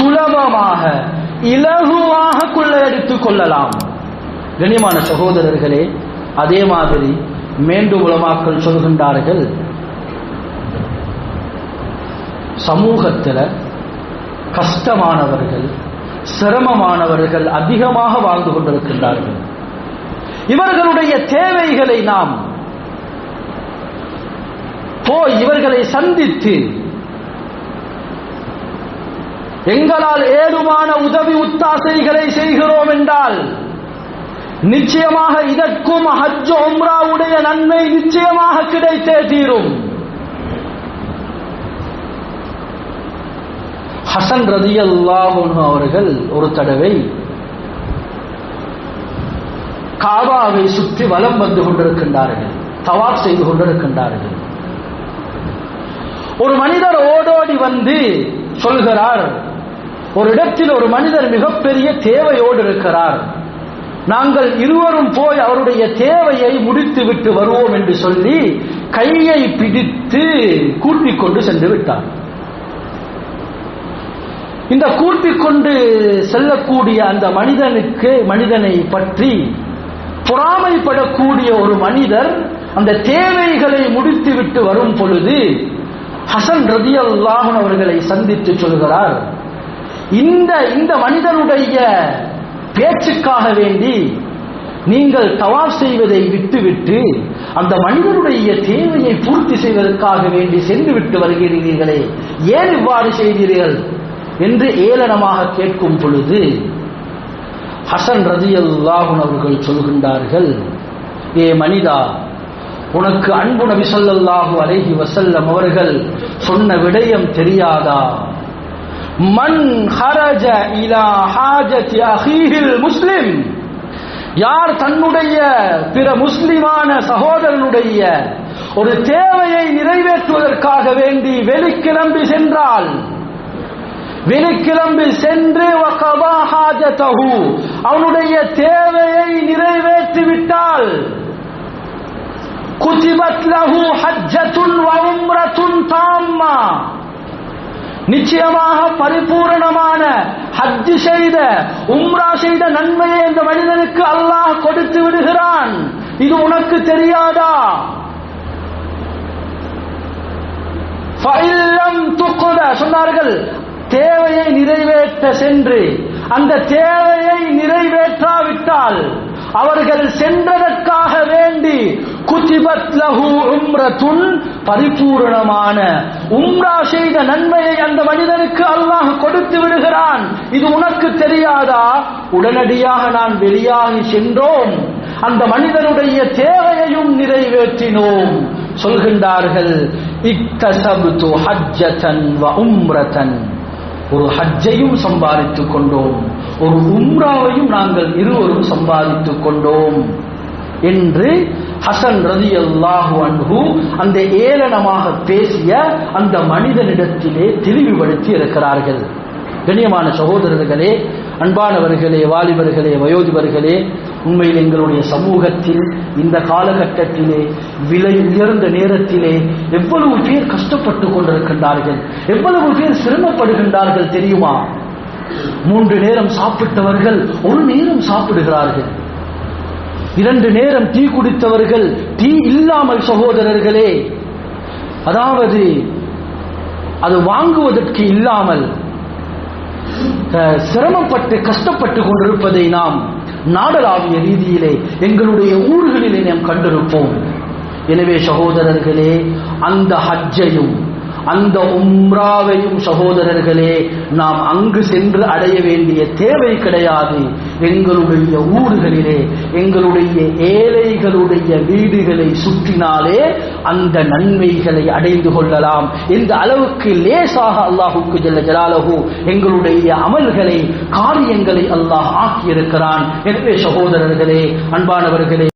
சுலபமாக இலகுவாக கொள்ளையடித்துக் கொள்ளலாம். கண்ணியமான சகோதரர்களே அதே மாதிரி மீண்டும் உலமாக்கள் சொல்கின்றார்கள் சமூகத்தில் கஷ்டமானவர்கள் சிரமமானவர்கள் அதிகமாக வாழ்ந்து கொண்டிருக்கின்றார்கள். இவர்களுடைய தேவைகளை நாம் போய் இவர்களை சந்தித்து எங்களால் ஏதுமான உதவி உத்தாசைகளை செய்கிறோம் என்றால் நிச்சயமாக இதற்கும் ஹஜ் உம்ராவுடைய நன்மை நிச்சயமாக கிடைத்தே தீரும். ஹசன் ரதியல்லாஹு அவர்கள் ஒரு தடவை காபாவை சுற்றி வலம் வந்து கொண்டிருக்கின்றார்கள் தவாப் செய்து கொண்டிருக்கின்றார்கள். ஒரு மனிதர் ஓடோடி வந்து சொல்கிறார் ஒரு இடத்தில் ஒரு மனிதர் மிகப்பெரிய தேவையோடு இருக்கிறார். நாங்கள் இருவரும் போய் அவருடைய தேவையை முடித்து விட்டு வருவோம் என்று சொல்லி கையை பிடித்து கூட்டிக் கொண்டு சென்று விட்டார். இந்த கூட்டிக் கொண்டு செல்லக்கூடிய அந்த மனிதனுக்கு மனிதனை பற்றி பொறாமைப்படக்கூடிய ஒரு மனிதர் அந்த தேவைகளை முடித்துவிட்டு வரும் பொழுது ஹசன் ரதி அல்லாஹன் அவர்களை சந்தித்து சொல்கிறார். இந்த இந்த மனிதனுடைய பேச்சுக்காக வேண்டி நீங்கள் தவாப் செய்வதை விட்டுவிட்டு அந்த மனிதனுடைய தேவையை பூர்த்தி செய்வதற்காக வேண்டி சென்று விட்டு வருகிறீர்களே. ஏன் இவ்வாறு செய்கிறீர்கள் என்று ஏளனமாக கேட்கும் பொழுது ஹசன் ரதி அல்லாஹுன் அவர்கள் சொல்கின்றார்கள் ஏ மனிதா உனக்கு அன்பு நபி ஸல்லல்லாஹு அலைஹி வசல்லம் அவர்கள் சொன்ன விடயம் தெரியாதா? மன் ஹரஜ இலா ஹாஜத் அஹீஹில் முஸ்லிம் யார் தன்னுடைய பிற முஸ்லிமான சகோதரனுடைய ஒரு தேவையை நிறைவேற்றுவதற்காக வேண்டி வெளிக்கிளம்பி சென்றால் வெளிக்கிளம்பி சென்று அவனுடைய தேவையை நிறைவேற்றி விட்டால் குதிபத் லஹு ஹஜ்ஜத்துன் வ உம்ரத்துன் தாம்மா நிச்சயமாக பரிபூரணமான ஹஜ் செய்த உம்ரா செய்த நன்மையை இந்த மனிதனுக்கு அல்லாஹ் கொடுத்து விடுகிறான். இது உனக்கு தெரியாதா? சொன்னார்கள் தேவையை நிறைவேற்ற சென்று அந்த தேவையை நிறைவேற்றாவிட்டால் அவர்கள் சென்றதற்காக வேண்டி குதிபத் லஹு உம்ரத்துன் பரிபூரணமான உம்ரா செய்த நன்மையை அந்த மனிதனுக்கு அல்லாஹ் கொடுத்து விடுகிறான். இது உனக்கு தெரியாதா? உடனடியாக நான் வெளியாகி சென்றோம். அந்த மனிதனுடைய தேவையையும் நிறைவேற்றினோம். சொல்கின்றார்கள் இக்தசப்து ஹஜ்ஜதன் வ உம்ரதன். ஒரு ஹஜ்ஜையும் சம்பாதித்துக் கொண்டோம். ஒரு உம்ராவையும் நாங்கள் இருவரும் சம்பாதித்துக் கொண்டோம் என்று ஹசன் ரதி அல்லாஹு அன்பு அந்த ஏளனமாக பேசிய அந்த மனிதனிடத்திலே தெளிவுபடுத்தி இருக்கிறார்கள். கண்ணியமான சகோதரர்களே அன்பானவர்களே வாலிபர்களே வயோதிபர்களே உண்மையில் எங்களுடைய சமூகத்தில் இந்த காலகட்டத்திலே விலை உயர்ந்த நேரத்திலே எவ்வளவு பேர் கஷ்டப்பட்டு கொண்டிருக்கின்றார்கள் எவ்வளவு பேர் சிரமப்படுகின்றார்கள் தெரியுமா? மூன்று நேரம் சாப்பிட்டவர்கள் ஒரு நேரம் சாப்பிடுகிறார்கள். இரண்டு நேரம் டீ குடித்தவர்கள் டீ இல்லாமல் சகோதரர்களே அதாவது அது வாங்குவதற்கு இல்லாமல் அஹ், சிரமப்பட்டு கஷ்டப்பட்டு கொண்டிருப்பதை நாம் நாடலாவிய ரீதியிலே எங்களுடைய ஊர்களிலே நாம் கண்டிருப்போம். எனவே சகோதரர்களே அந்த ஹஜ்ஜையும் அந்த உம்ராவையும் சகோதரர்களே நாம் அங்கு சென்று அடைய வேண்டிய தேவை கிடையாது. எங்களுடைய ஊர்களிலே எங்களுடைய ஏழைகளுடைய வீடுகளை சுற்றினாலே அந்த நன்மைகளை அடைந்து கொள்ளலாம். இந்த அளவுக்கு லேசாக அல்லாஹுக்கு ஜல்ல ஜலாலகு எங்களுடைய அமல்களை காரியங்களை அல்லாஹ் ஆக்கியிருக்கிறான். எனவே சகோதரர்களே அன்பானவர்களே